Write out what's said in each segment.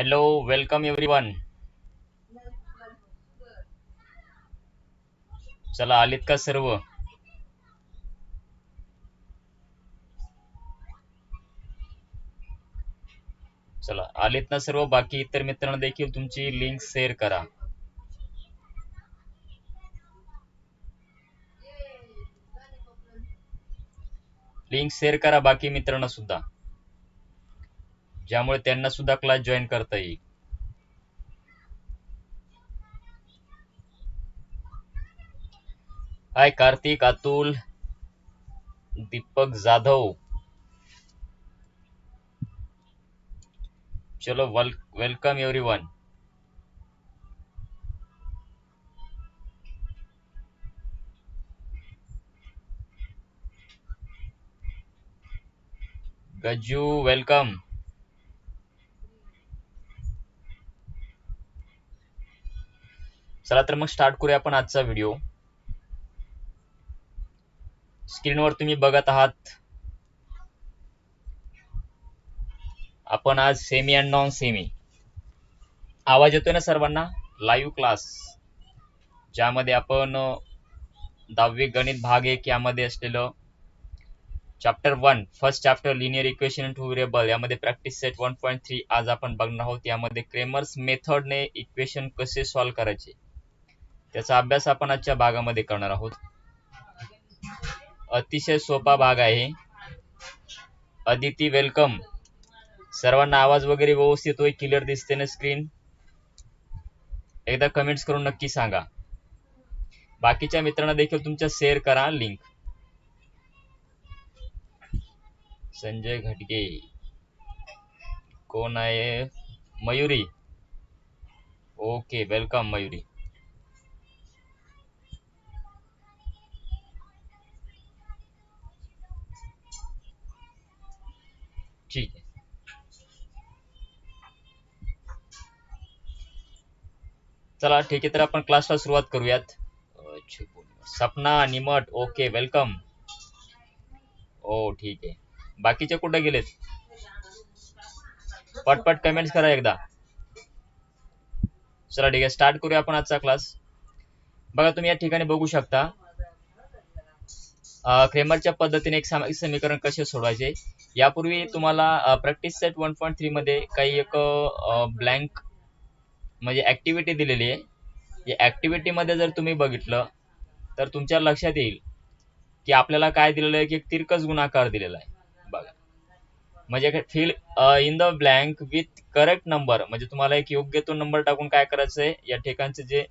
Hello welcome everyone चला आलीत का सर्व? चला आलीत ना सर्व? बाकी इतर मित्रांना देखील तुमची लिंक शेअर करा. लिंक शेअर करा बाकी मित्रांना सुद्धा. ज्यामुळे त्यांना सुद्धा क्लास जॉईन करता येईल. हाय कार्तिक अतुल दीपक जाधव. चलो well, welcome everyone Gajju welcome चला तर मग स्टार्ट करूया आपण आजचा व्हिडिओ स्क्रीनवर तुम्ही बघत आहात. आपण आज सेमी अँड नॉन सेमी आवाज येतोय ना सर्वांना? लाईव्ह क्लास ज्यामध्ये आपण दहावी गणित भाग एक यामध्ये असलेलं chapter one first chapter linear equation two variable यामध्ये practice set one point three आज आपण बघणार आहोत. यामध्ये क्रेमर्स मेथडने इक्वेशन कसे सॉल्व्ह करायचे? त्याचा अभ्यास आपण आजच्या भागामध्ये करणार आहोत. अतिशय सोपा भाग आहे. अदिती वेलकम सर्वांना आवाज वगैरे व्यवस्थित होय क्लिअर दिसते ना स्क्रीन एकदा कमेंट्स करून नक्की सांगा. बाकीच्या मित्रांना देखील तुमच्या शेअर करा लिंक संजय घटगे. कोण आहे? मयुरी. Okay welcome Mayuri. ठीक आहे. चला ठीक आहे तर आपण क्लासला सुरुवात करूयात. सपना निमट ओके वेलकम ओ हो, ठीक आहे. बाकीचे कुठे गेलेत? पटपट कमेंट्स करा एकदा. चला ठीक आहे स्टार्ट करूया आपण आजचा क्लास बघा तुम्ही या ठिकाणी बघू शकता. क्रेमरच्या पद्धतीने एक समीकरण कसे सोडवायचे? यापूर्वी तुम्हाला practice set one point three मध्ये काही एक ब्लँक म्हणजे ऍक्टिव्हिटी दिलेली आहे. या ऍक्टिव्हिटी मध्ये जर तुम्ही बघितलं तर तुमच्या लक्षात येईल की आपल्याला काय दिलेलं आहे की एक तिरकस गुणाकार दिलेला आहे. बघा. म्हणजे fill in the blank with correct number म्हणजे तुम्हाला एक योग्य तो नंबर टाकून काय करायचं आहे या ठिकाणचे जे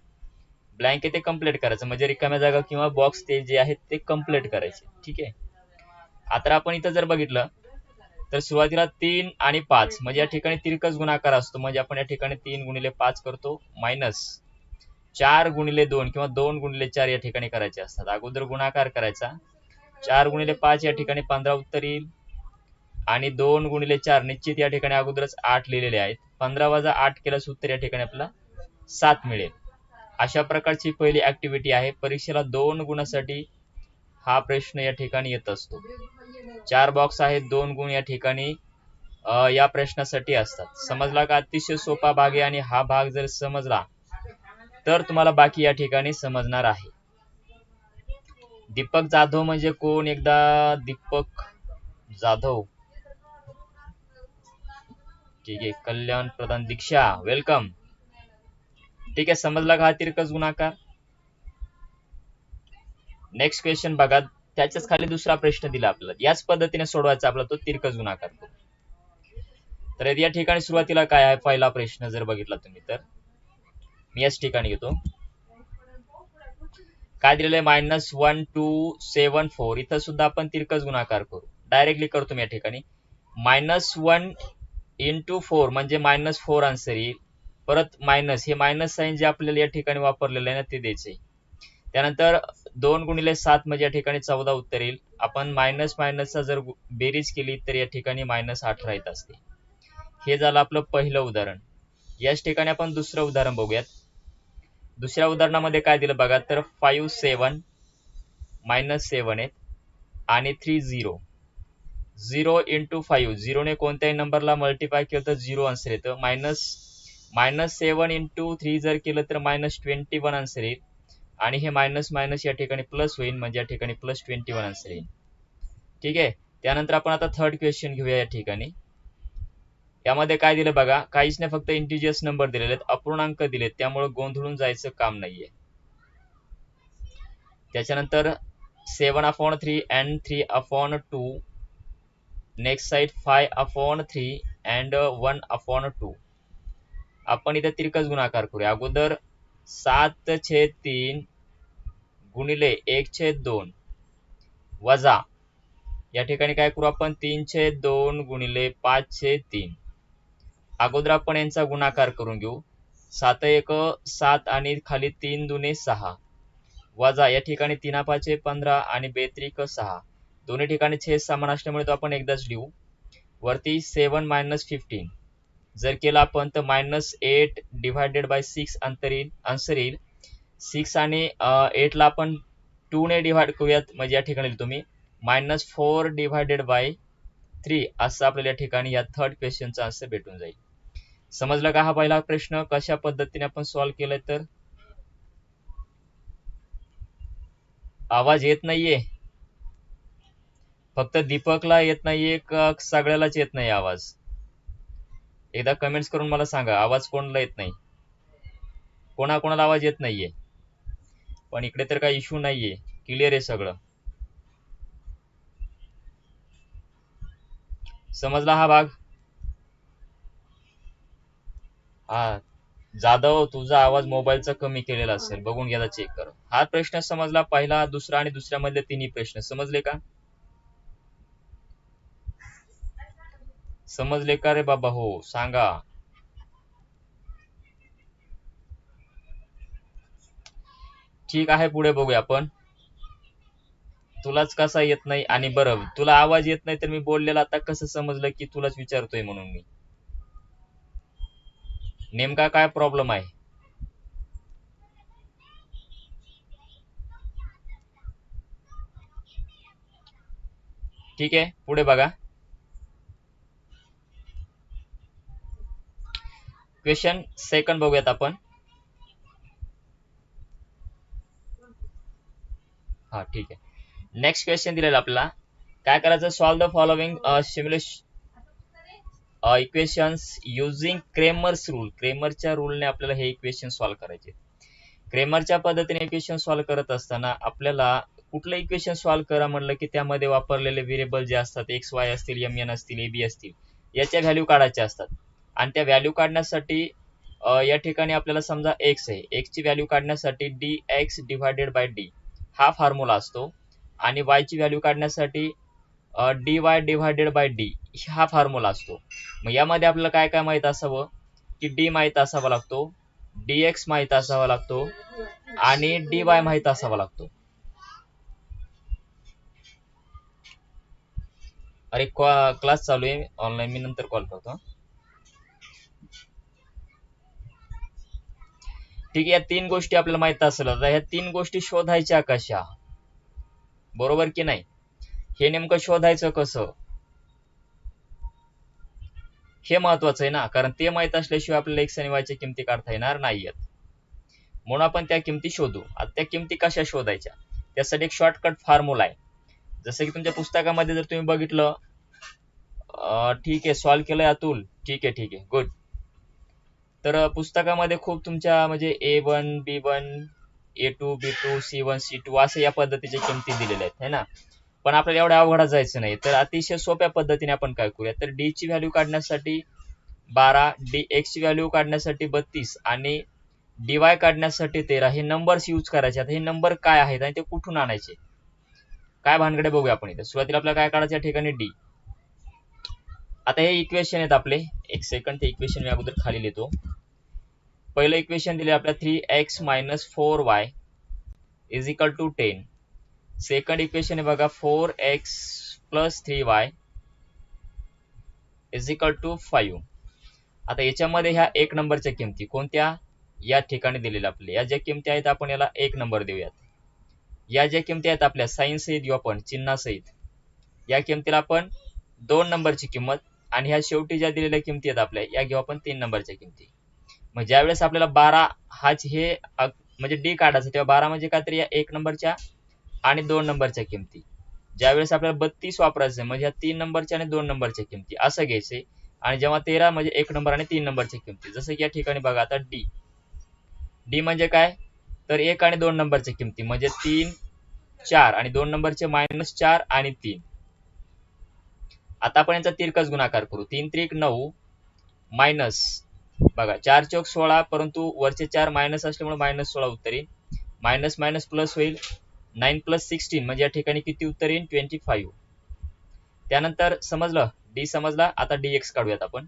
ब्लँक आहे ते कंप्लीट करायचं. म्हणजे रिकाम्या जागा किंवा बॉक्स ते जे आहेत ते कंप्लीट करायचे. ठीक आहे? आता आपण इथं जर बघितलं तर सुरुवातीला तीन आणि पाच. म्हणजे या ठिकाणी तिरकस गुणाकार असतो. म्हणजे आपण या ठिकाणी तीन गुणिले पाच करतो मायनस चार गुणिले दोन किंवा दोन गुणिले चार या ठिकाणी करायचे असतात. अगोदर गुणाकार करायचा. चार गुणिले पाच या ठिकाणी पंधरा उत्तर येईल. आणि दोन गुणिले चार निश्चित या ठिकाणी अगोदरच आठ लिहिलेले आहेत. पंधरा वजा आठ केल्यास उत्तर या ठिकाणी आपला सात मिळेल. अशा प्रकारची पहिली ऍक्टिव्हिटी आहे. परीक्षेला दोन गुणासाठी हा प्रश्न या ठिकाणी येत असतो. चार बॉक्स आहेत दोन गुण या ठिकाणी या प्रश्नासाठी असतात. समजला का? अतिशय सोपा भाग आहे आणि हा भाग जर समजला तर तुम्हाला बाकी या ठिकाणी समजणार आहे. दीपक जाधव म्हणजे कोण? एकदा दीपक जाधव. ठीक आहे. कल्याण प्रधान दीक्षा वेलकम ठीक आहे समजला का हा तिरकस गुणाकार? नेक्स्ट क्वेश्चन बघा. त्याच्याच खाली दुसरा प्रश्न दिला आपल्याला. याच पद्धतीने सोडवायचा आपला तो तिरकस गुणाकार. तर या ठिकाणी सुरुवातीला काय आहे? पहिला प्रश्न जर बघितला तुम्ही तर. मी याच ठिकाणी घेतो. काय दिलेलं आहे? Minus one two seven four इथं सुद्धा आपण तिरकस गुणाकार करू. डायरेक्टली करतो मी या ठिकाणी. मायनस वन इंटू फोर म्हणजे मायनस फोर आन्सर येईल. परत मायनस हे मायनस साईन जे आपल्याला या ठिकाणी वापरलेलं आहे ना ते द्यायचे त्यानंतर दोन गुणिले सात म्हणजे या ठिकाणी चौदा उत्तर येईल. आपण मायनस मायनसचा जर बेरीज केली तर या ठिकाणी मायनस अठरा येत असते. हे झालं आपलं पहिलं उदाहरण. याच ठिकाणी आपण दुसरं उदाहरण बघूयात. दुसऱ्या उदाहरणामध्ये काय दिलं बघा तर फाईव्ह सेवन मायनस सेवन आहेत आणि three zero zero into five झिरोने कोणत्याही नंबरला मल्टिप्लाय केलं तर झिरो आन्सर येतं. Minus minus seven into three जर केलं तर मायनस ट्वेंटी वन आन्सर येईल. आणि हे मायनस मायनस या ठिकाणी प्लस होईल म्हणजे या ठिकाणी प्लस ट्वेंटी वन आन्सर येईल. ठीक आहे? त्यानंतर आपण आता थर्ड क्वेश्चन घेऊया या ठिकाणी. यामध्ये काय दिलं बघा काहीच नाही फक्त इंटिजियस नंबर दिलेले आहेत अपूर्णांक दिलेत त्यामुळे गोंधळून जायचं काम नाहीये. त्याच्यानंतर seven upon three and three upon two next side five upon three and one upon two आपण इथे तिरकस गुणाकार करूया. अगोदर सात छेद तीन गुणिले एक छेद दोन वजा. या ठिकाणी काय करू आपण? तीन छेद दोन गुणिले पाच छेद तीन. अगोदर आपण यांचा गुणाकार करून घेऊ. सात एक सात आणि खाली तीन दुने सहा. वजा या ठिकाणी तीना पाचे पंधरा आणि बेत्रिक सहा. दोन्ही ठिकाणी छेद समान असल्यामुळे तो आपण एकदाच लिहू. वरती सेवन मायनस फिफ्टीन जर केला आपण तर minus eight divided by six अंतर येईल आन्सर येईल सिक्स आणि एटला आपण टू ने डिव्हाइड करूयात म्हणजे या ठिकाणी तुम्ही minus four divided by three असं आपल्याला या ठिकाणी या थर्ड क्वेश्चनचा आन्सर भेटून जाईल. समजलं का हा पहिला प्रश्न? कशा पद्धतीने आपण सॉल्व्ह केलाय तर? आवाज येत नाहीये. फक्त दीपकला येत नाहीये का सगळ्यालाच येत नाही आवाज? एकदा कमेंट्स करून मला सांगा. आवाज कोणाला येत नाही? कोणाकोणाला आवाज येत नाहीये? पण इकडे तर काही इश्यू नाहीये. क्लिअर आहे सगळं. समजला हा भाग? हा. जाधव तुझा आवाज मोबाईलचा कमी केलेला असेल. बघून घ्यायला चेक कर. हा प्रश्न समजला पहिला दुसरा आणि दुसऱ्यामधले तिन्ही प्रश्न. समजले का? समजले का रे बाबा? हो सांगा. ठीक आहे पुढे बघूया आपण. तुलाच कसा येत नाही आणि बरं तुला आवाज येत नाही तर मी बोललेला आता कसं समजलं की तुलाच विचारतोय म्हणून मी? नेमका काय प्रॉब्लेम आहे? ठीक आहे पुढे बघा. क्वेश्चन सेकंड बघूयात आपण. हा ठीक आहे. नेक्स्ट क्वेश्चन दिलेला आपल्याला. काय करायचं? Solve the following simulation equations using Cramer's rule क्रेमरच्या रूलने आपल्याला हे इक्वेशन सॉल्व्ह करायचे. क्रेमरच्या पद्धतीने इक्वेशन सॉल्व्ह करत असताना आपल्याला कुठलं इक्वेशन सॉल्व्ह करा म्हणलं की त्यामध्ये वापरलेले व्हेरिएबल जे असतात एक्स वाय असतील एम एन असतील ए बी असतील याच्या व्हॅल्यू काढायच्या असतात. आणि त्या व्हॅल्यू काढण्यासाठी या ठिकाणी आपल्याला समजा एक्स आहे. एक्सची व्हॅल्यू काढण्यासाठी D X divided by D हा फॉर्म्युला असतो. आणि वायची व्हॅल्यू काढण्यासाठी D Y divided by D हा फॉर्म्युला असतो. मग यामध्ये आपल्याला काय काय माहीत असावं? की डी माहीत असावा लागतो डी एक्स माहीत असावा लागतो आणि डी वाय माहीत असावा लागतो. अरे क्लास चालू आहे. ऑनलाईन मी नंतर कॉल करतो ठीक आहे या तीन गोष्टी आपल्याला माहीत असेल तर ह्या तीन गोष्टी शोधायच्या कशा? बरोबर की नाही? हे नेमकं शोधायचं कसं? हे महत्वाचं आहे ना कारण ते माहीत असल्याशिवाय आपल्याला एक शनिवारच्या किमती काढता येणार नाहीयेत. म्हणून आपण त्या किमती शोधू. आता त्या किमती कशा शोधायच्या? त्यासाठी एक शॉर्टकट फॉर्म्युला आहे. जसं की तुमच्या पुस्तकामध्ये जर तुम्ही बघितलं ठीक आहे सॉल्व्ह केलंय अतुल. ठीक आहे ठीक आहे. गुड तर पुस्तकामध्ये खूप तुमच्या म्हणजे A one B one A two B two C one C two असं या पद्धतीच्या किमती दिलेल्या आहेत है ना? पण आपल्याला एवढ्या अवघडात जायचं नाही. तर अतिशय सोप्या पद्धतीने आपण काय करूया? तर डी ची व्हॅल्यू काढण्यासाठी बारा डी एक्स ची व्हॅल्यू काढण्यासाठी बत्तीस आणि डी वाय काढण्यासाठी तेरा. हे नंबर्स यूज करायचे आता हे नंबर काय आहेत आणि ते कुठून आणायचे? काय भानगडे बघूया आपण इथे. सुरुवातीला आपल्याला काय काढायचं या ठिकाणी डी. आता हे इक्वेशन आहेत आपले. एक सेकंड ते इक्वेशन मी अगोदर खाली लिहितो. पहिलं इक्वेशन दिले आपल्या three X minus four Y is equal to ten second equation आहे बघा four X plus three Y is equal to five आता याच्यामध्ये ह्या एक नंबरच्या किमती कोणत्या? या ठिकाणी दिलेल्या आपल्या. या ज्या किमती आहेत आपण याला एक नंबर देऊयात. या ज्या किमती आहेत आपल्या साईन सहित घेऊ आपण चिन्हासहित. या किमतीला आपण दोन नंबरची किंमत आणि ह्या शेवटी ज्या दिलेल्या किमती आहेत आपल्या या घेऊ आपण तीन नंबरच्या किमती. मग ज्यावेळेस आपल्याला बारा हाच हे म्हणजे डी काढायचं तेव्हा बारा म्हणजे काय तरी या एक नंबरच्या आणि दोन नंबरच्या किमती. ज्यावेळेस आपल्याला बत्तीस वापरायचं म्हणजे या तीन नंबरच्या आणि दोन नंबरच्या किमती असं घ्यायचे आणि जेव्हा तेरा म्हणजे एक नंबर आणि तीन नंबरच्या किमती जसं की या ठिकाणी बघा आता डी. डी म्हणजे काय? तर एक आणि दोन नंबरच्या किमती म्हणजे तीन चार आणि दोन नंबरचे मायनस चार आणि तीन. आता आपण यांचा तिरकस गुणाकार करू. तीन त्रिक नऊ मायनस बघा चार चौक सोळा परंतु वरचे चार मायनस असल्यामुळे मायनस सोळा उत्तर येईल मायनस मायनस प्लस होईल. नाईन प्लस सिक्स्टीन म्हणजे या ठिकाणी किती उत्तर येईल ट्वेंटी फाईव्ह त्यानंतर समजलं? डी समजला? आता डी एक्स काढूयात आपण.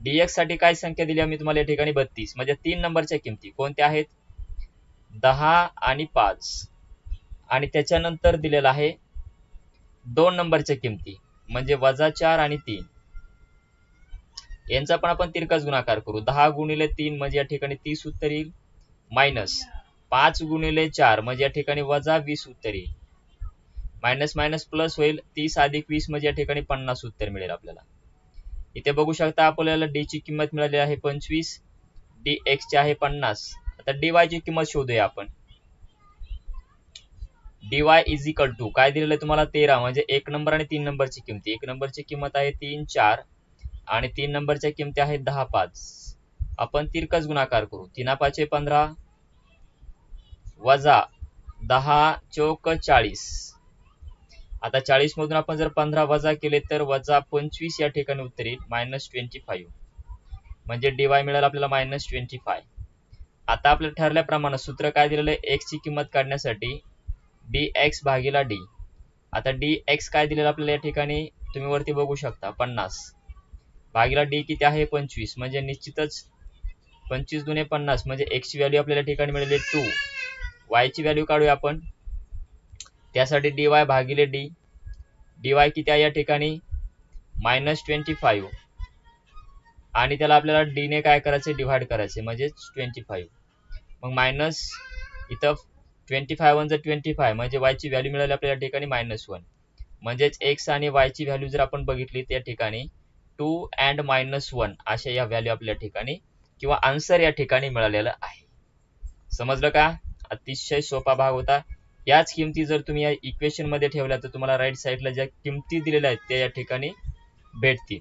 डी एक्ससाठी काय संख्या दिली आम्ही तुम्हाला या ठिकाणी बत्तीस. म्हणजे तीन नंबरच्या किमती. कोणत्या आहेत? दहा आणि पाच. आणि त्याच्यानंतर दिलेला आहे दोन नंबरच्या किमती. म्हणजे वजा चार आणि तीन. यांचा पण आपण तिरकाच गुणाकार करू. दहा गुणिले तीन म्हणजे या ठिकाणी तीस उत्तर येईल. मायनस पाच गुणिले चार म्हणजे या ठिकाणी वजा वीस उत्तर येईल. मायनस मायनस प्लस होईल. तीस अधिक वीस म्हणजे या ठिकाणी पन्नास उत्तर मिळेल आपल्याला. इथे बघू शकता आपल्याला डी ची किंमत मिळाली आहे पंचवीस. डी एक्स ची आहे पन्नास. आता डी वाय ची किंमत शोधूया आपण. डीवाय इज इक्वल टू काय दिलेलं आहे तुम्हाला? तेरा म्हणजे एक नंबर आणि तीन नंबरची किमती. एक नंबरची किंमत आहे तीन चार आणि तीन नंबरच्या किमती आहेत दहा पाच. आपण तिरकस गुणाकार करू. तीना पाचे पंधरा वजा दहा चौक चाळीस. आता चाळीस मधून आपण जर पंधरा वजा केले तर वजा पंचवीस या ठिकाणी उत्तर येईल मायनस ट्वेंटी फाईव्ह म्हणजे डीवाय मिळालं आपल्याला मायनस ट्वेंटी फाय आता आपल्या ठरल्याप्रमाणे सूत्र काय दिलेलं आहे? एक्सची किंमत काढण्यासाठी डी एक्स भागीला डी आता डी एक्स काय दिलेलं आपल्याला या ठिकाणी? तुम्ही वरती बघू शकता पन्नास. भागीला डी किती आहे? पंचवीस. म्हणजे निश्चितच पंचवीस दुने पन्नास म्हणजे एक्स ची व्हॅल्यू आपल्याला ठिकाणी मिळाली टू वाय ची व्हॅल्यू काढूया आपण. त्यासाठी डी वाय भागिले डी डी वाय किती आहे या ठिकाणी? मायनस ट्वेंटी फाईव्ह आणि त्याला आपल्याला डी ने काय करायचे डिव्हाइड करायचे म्हणजेच ट्वेंटी फाईव्ह मग मायनस इथं ट्वेंटी फाय वन जर ट्वेंटी फाय म्हणजे वायची व्हॅल्यू मिळाली आपल्याला ठिकाणी मायनस वन म्हणजेच एक्स आणि वायची ची व्हॅल्यू जर आपण बघितली त्या ठिकाणी टू अँड मायनस वन अशा या व्हॅल्यू आपल्या ठिकाणी किंवा आन्सर या ठिकाणी मिळालेलं आहे. समजलं का? अतिशय सोपा भाग होता. याच किमती जर तुम्ही या इक्वेशनमध्ये ठेवल्या तर तुम्हाला राईट साईडला ज्या किमती दिलेल्या आहेत त्या या ठिकाणी भेटतील.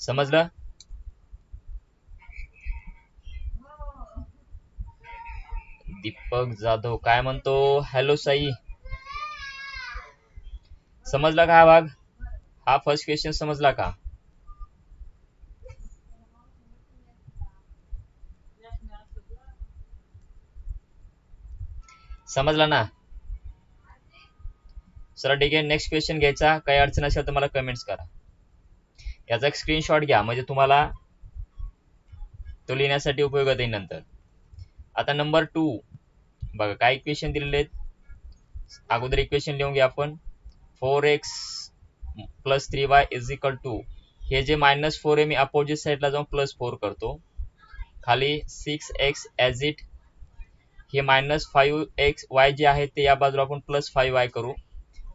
समजलं? दीपक जाधव काय म्हणतो? हॅलो साई. समजला का हा भाग? हा फर्स्ट क्वेश्चन समजला का? समजला ना? सर ठीक आहे. नेक्स्ट क्वेश्चन घ्यायचा. काही अडचण असेल तर मला कमेंट्स करा. याचा एक स्क्रीनशॉट घ्या. म्हणजे तुम्हाला तो लिहिण्यासाठी उपयोगात येईल नंतर. आता नंबर टू बघा काय इक्वेशन दिलेले आहेत? अगोदर इक्वेशन लिहून घ्या आपण. Four X plus three Y is equal to हे जे मायनस फोर आहे मी अपोजिट साईडला जाऊन प्लस फोर करतो. खाली सिक्स एक्स ॲज इट हे मायनस फाईव्ह एक्स वाय जे आहे ते या बाजूला आपण प्लस फाईव्ह वाय करू.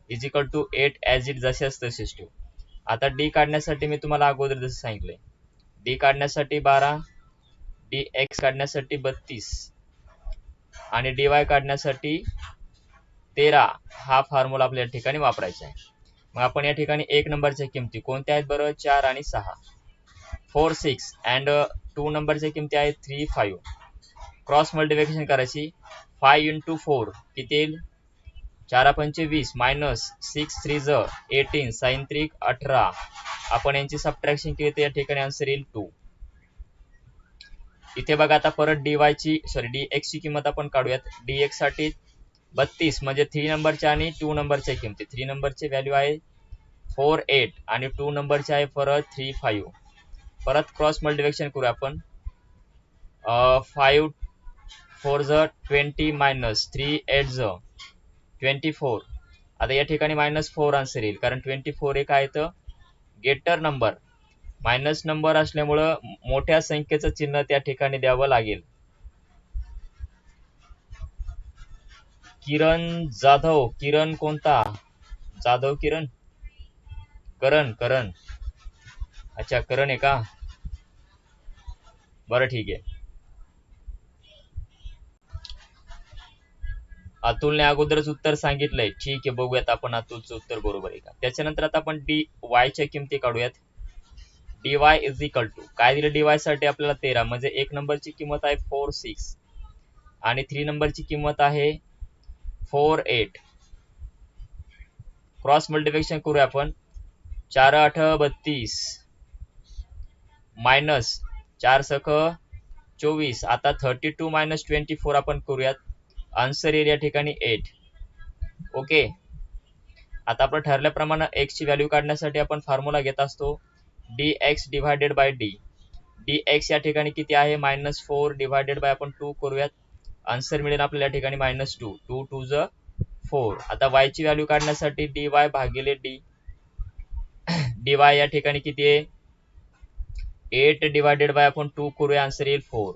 Is equal to eight as it जसेच तसेच ठेवू. आता डी काढण्यासाठी मी तुम्हाला अगोदर जसं सांगितलंय. डी काढण्यासाठी बारा डी एक्स काढण्यासाठी बत्तीस. आणि डी वाय काढण्यासाठी तेरा हा फॉर्म्युला आपल्या या ठिकाणी वापरायचा आहे. मग आपण या ठिकाणी एक नंबरच्या किमती कोणत्या आहेत बरं? चार आणि सहा. फोर सिक्स अँड टू नंबरच्या किमती आहेत थ्री फाईव्ह क्रॉस मल्टिप्लिकेशन करायची. फाय इंटू फोर किती येईल? चारा पंचे वीस मायनस सिक्स थ्री ज एटीन सायंत्रिक अठरा. आपण यांची सबट्रॅक्शन केली तर या ठिकाणी आन्सर येईल टू इथे बघा आता परत डी वायची सॉरी डी एक्स ची किंमत आपण काढूयात. डी एक्ससाठी बत्तीस म्हणजे थ्री नंबरच्या आणि टू नंबरच्या किमती. थ्री नंबरची व्हॅल्यू आहे फोर एट आणि टू नंबरचे आहे परत थ्री फाईव्ह परत क्रॉस मल्टिप्लिकेशन करू आपण. फाईव्ह फोर ज ट्वेंटी मायनस थ्री एट ज ट्वेंटी फोर आता या ठिकाणी मायनस फोर आन्सर येईल कारण ट्वेंटी फोर एक आहे तर गेटर नंबर मायनस नंबर असल्यामुळं मोठ्या संख्येचं चिन्ह त्या ठिकाणी द्यावं लागेल. किरण जाधव किरण कोणता? जाधव किरण? करण करण. अच्छा करण आहे का? बरं ठीक आहे. अतुलने अगोदरच उत्तर सांगितलंय. ठीक आहे बघूयात आपण अतुलचं उत्तर बरोबर आहे का? त्याच्यानंतर आता आपण डी वायच्या किमती काढूयात. D Y is equal to काय दिलं डी वायसाठी आपल्याला तेरा म्हणजे एक नंबरची किंमत आहे फोर सिक्स आणि थ्री नंबरची किंमत आहे फोर एट क्रॉस मल्टिप्लिकेशन करूया आपण. चार आठ बत्तीस. मायनस चार सख चोवीस. आता thirty two minus twenty four आपण करूयात. आन्सर येईल या ठिकाणी एट ओके आता आपण ठरल्याप्रमाणे एक्स ची व्हॅल्यू काढण्यासाठी आपण फॉर्म्युला घेत असतो. D X divided by D D X या ठिकाणी किती आहे? मायनस फोर डिव्हायडेड बाय आपण टू करूयात. आन्सर मिळेल आपल्याला या ठिकाणी मायनस टू टू टू ज फोर आता वाय ची व्हॅल्यू काढण्यासाठी डी वाय भागिले डी डी वाय या ठिकाणी किती आहे? एट डिवायडेड बाय आपण टू करूया. आन्सर येईल फोर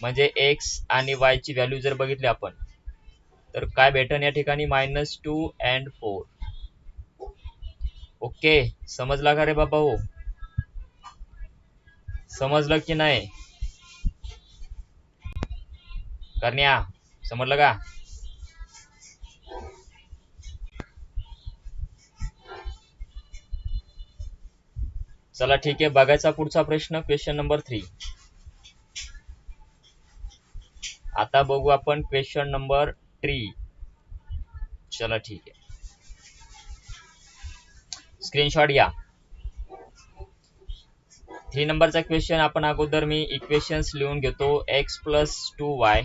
म्हणजे एक्स आणि वाय ची व्हॅल्यू जर बघितली आपण तर काय भेटन या ठिकाणी? Minus two and four okay समजला का रे बाबा हो? समजलं की नाही? करण्या समजलं का? चला ठीक आहे बघायचा पुढचा प्रश्न क्वेश्चन नंबर थ्री आता बघू आपण क्वेश्चन नंबर थ्री चला ठीक आहे. स्क्रीनशॉट घ्या. थ्री नंबरचा क्वेश्चन आपण अगोदर मी इक्वेशन्स लिहून घेतो. X plus two Y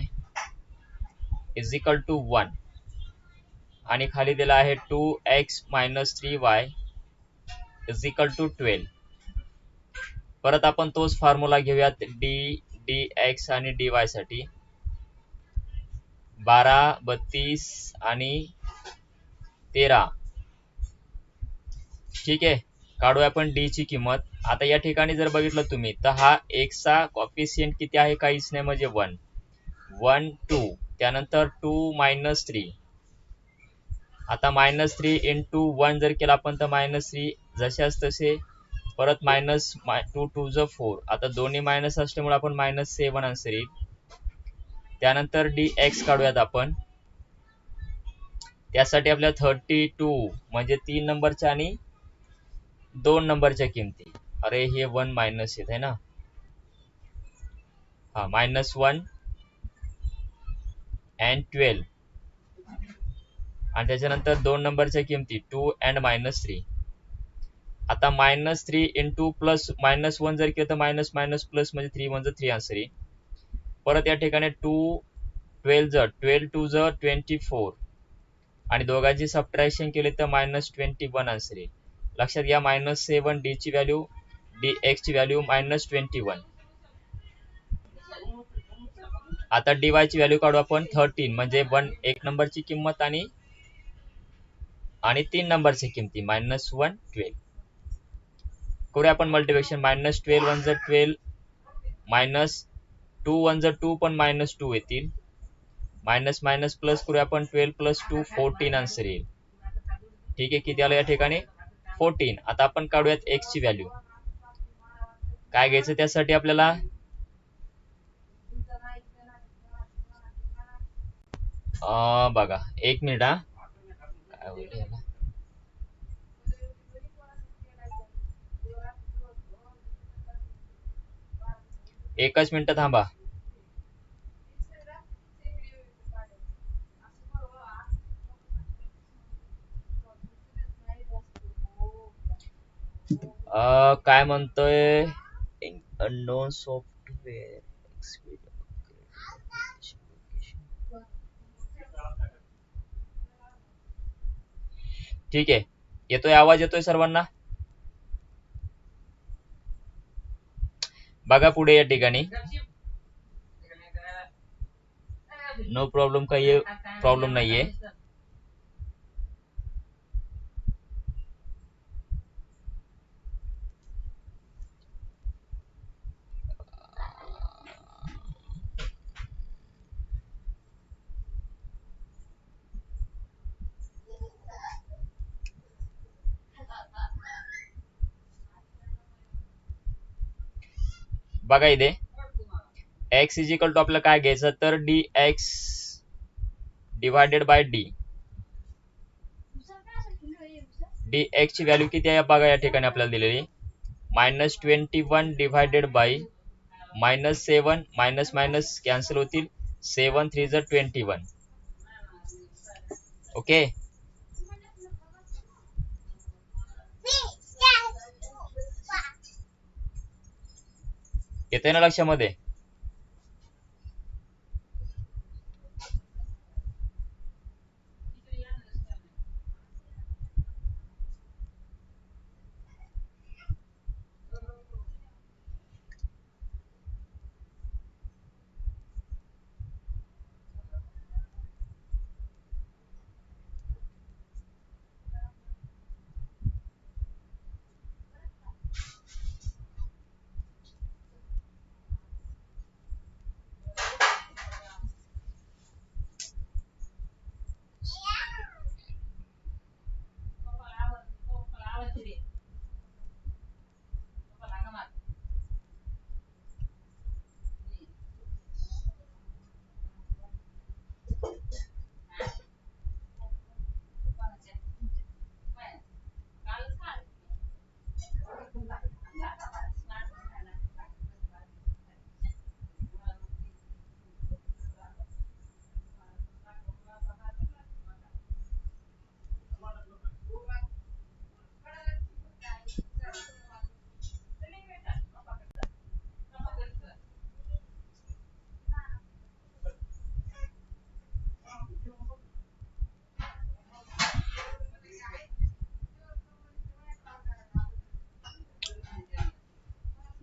is equal to one आणि खाली दिला आहे two X minus three Y is equal to twelve परत आपण तोच फॉर्म्युला घेऊयात डी डी एक्स आणि डी वायसाठी बारा बत्तीस आणि तेरा. ठीक आहे? काढूया आपण डी ची किंमत. आता या ठिकाणी जर बघितलं तुम्ही तर हा एक्सचा कॉफिशियंट किती आहे काहीच नाही म्हणजे वन वन टू त्यानंतर टू मायनस थ्री आता minus three in two one जर केला आपण तर मायनस थ्री जशाच तसे. परत मायनस टू टू ज फोर आता दोन्ही मायनस असल्यामुळे आपण मायनस सेवन आन्सर येईल. त्यानंतर डी एक्स काढूयात आपण. त्यासाठी आपल्या थर्टी टू म्हणजे तीन नंबरच्या आणि दोन नंबरच्या किमती. अरे हे वन मायनस येत आहे ना? हा मायनस वन अँड ट्वेल्व आणि त्याच्यानंतर दोन नंबरच्या किमती टू अँड मायनस थ्री आता minus three into plus minus one जर केलं तर मायनस मायनस प्लस म्हणजे थ्री वन थ्री आन्सर येईल. परत या ठिकाणी टू ट्वेल्व ज ट्वेल्व टू ज ट्वेंटी फोर आणि दोघांची सबट्रॅक्शन केले तर मायनस ट्वेंटी वन आन्सर येईल. लक्षात घ्या मायनस सेवन डी ची व्हॅल्यू डी एक्स ची व्हॅल्यू मायनस ट्वेंटी वन आता डी वाय ची व्हॅल्यू काढू आपण थर्टीन म्हणजे वन एक नंबरची किंमत आणि आणि तीन नंबरची किमती मायनस वन ट्वेल्व करूया आपण मल्टिप्लिकेशन मायनस ट्वेल्व वन जर ट्वेल्व मायनस टू वन जर टू पण मायनस टू येतील. मायनस मायनस प्लस करूया आपण twelve plus two fourteen answer येईल. ठीक आहे किती आलं या ठिकाणी? फोर्टीन आता आपण काढूयात एक्स ची व्हॅल्यू काय घ्यायचं त्यासाठी आपल्याला? बघा एक मिनिट हा. काय होईल एकच मिनिट थांबा. काय म्हणतोय? अननोन सॉफ्टवेअर ठीक आहे. येतोय आवाज येतोय सर्वांना? बघा पुढे या ठिकाणी. नो प्रॉब्लेम काही प्रॉब्लेम नाहीये. बघा इथे. एक्स इज इक्वल टू आपलं काय घ्यायचं? तर D X divided by D D X ची व्हॅल्यू किती आहे? बघा या ठिकाणी आपल्याला दिलेली. Minus twenty one divided by minus seven minus minus cancel होतील. सेवन थ्री जर ट्वेंटी वन ओके येते ना लक्षामध्ये?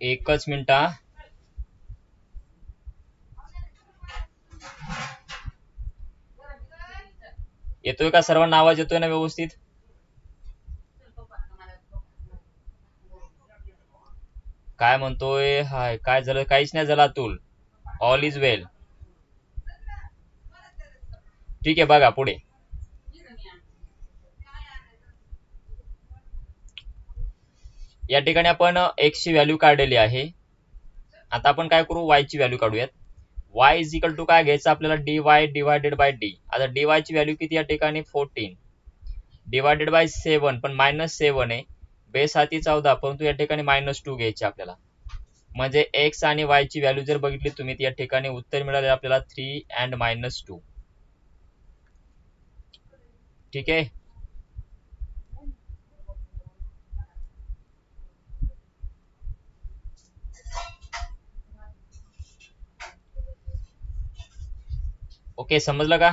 एकच मिनिट हा. येतोय का? सर्वांना आवाज येतोय ना व्यवस्थित? काय म्हणतोय? हाय काय झालं? काहीच नाही झालं अतुल. ऑल इज वेल ठीक आहे बघा पुढे. या ठिकाणी आपण एक्स ची व्हॅल्यू काढलेली आहे. आता आपण काय करू? वाय ची व्हॅल्यू काढूयात. वाय इज इक्वल टू काय घ्यायचं आपल्याला? D Y divided by D आता डी वायची व्हॅल्यू किती या ठिकाणी? फोर्टीन डिवायडेड बाय सेवन पण मायनस सेवन आहे. बेस हाती चौदा परंतु या ठिकाणी मायनस टू घ्यायचे आपल्याला. म्हणजे एक्स आणि वाय ची व्हॅल्यू जर बघितली तुम्ही या ठिकाणी उत्तर मिळाले आपल्याला थ्री अँड मायनस टू ठीक आहे? ओके समजलं का?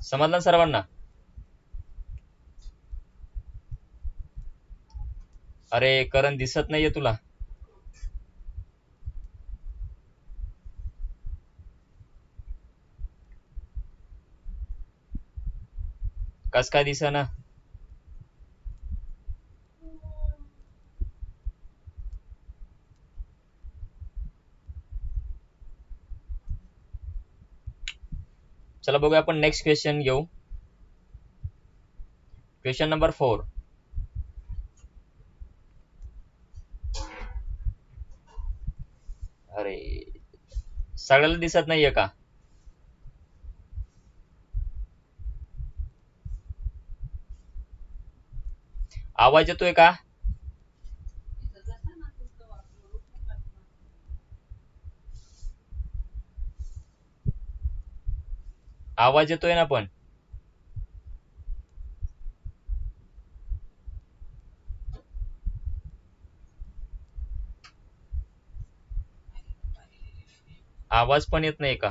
समजलं ना सर्वांना? अरे करण दिसत नाहीये तुला. कस काय दिसेना? चला बघूया आपण नेक्स्ट क्वेश्चन घेऊ. क्वेश्चन नंबर फोर अरे सगळ्याला दिसत नाहीये का? आवाज येतोय का? आवाज येतोय ना पण? आवाज पण येत नाही का?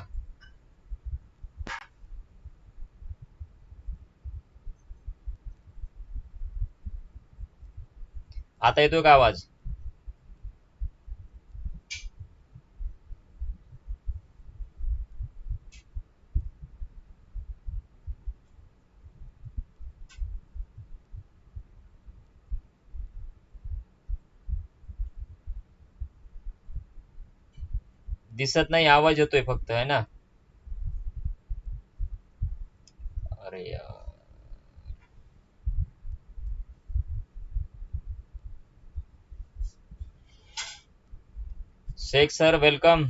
आता येतोय का आवाज? दिसत नाही आवाज येतोय फक्त है ना? अरे यार. Shaikh sir welcome.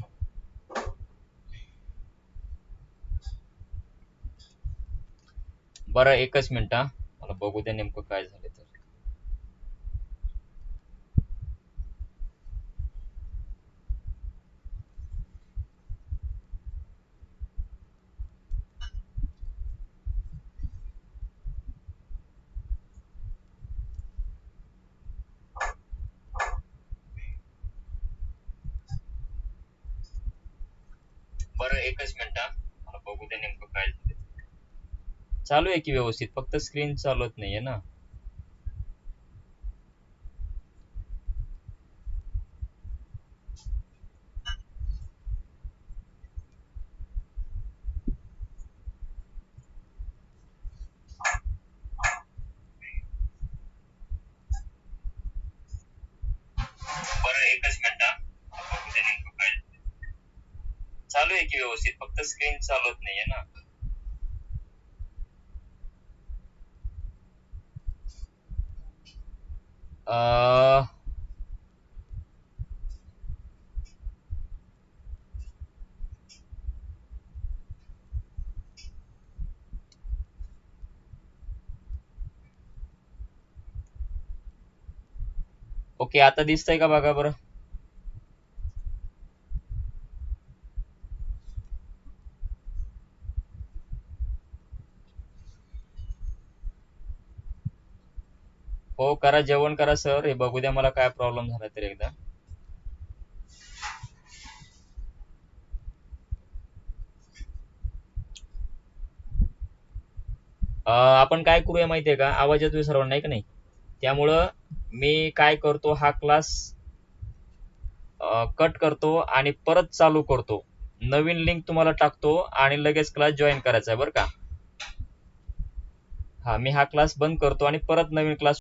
बरं एकच मिनिट हा. मला बघू द्या नेमकं काय झालं. एकच मिनिट मला बघू दे नेमकं काय चालू आहे की व्यवस्थित? फक्त स्क्रीन चालवत नाहीये ना बरं एकच मिनिट हा मला बघू द्या नेमकं काय झालं तर. चालू आहे की व्यवस्थित फक्त स्क्रीन चालवत नाहीये ना अं, ओके आता दिसतंय का बघा बरं करा जेवण करा सर. हे बघू द्या मला काय प्रॉब्लेम झाला तर एकदा. आपण काय करूया माहितीये का? आवाज येतोय सर्वांना आहे का नाही? त्यामुळं मी काय करतो हा क्लास कट करतो आणि परत चालू करतो. नवीन लिंक तुम्हाला टाकतो आणि लगेच क्लास जॉईन करायचा आहे बरं का? हा मी हा क्लास बंद करतो आणि परत नवीन क्लास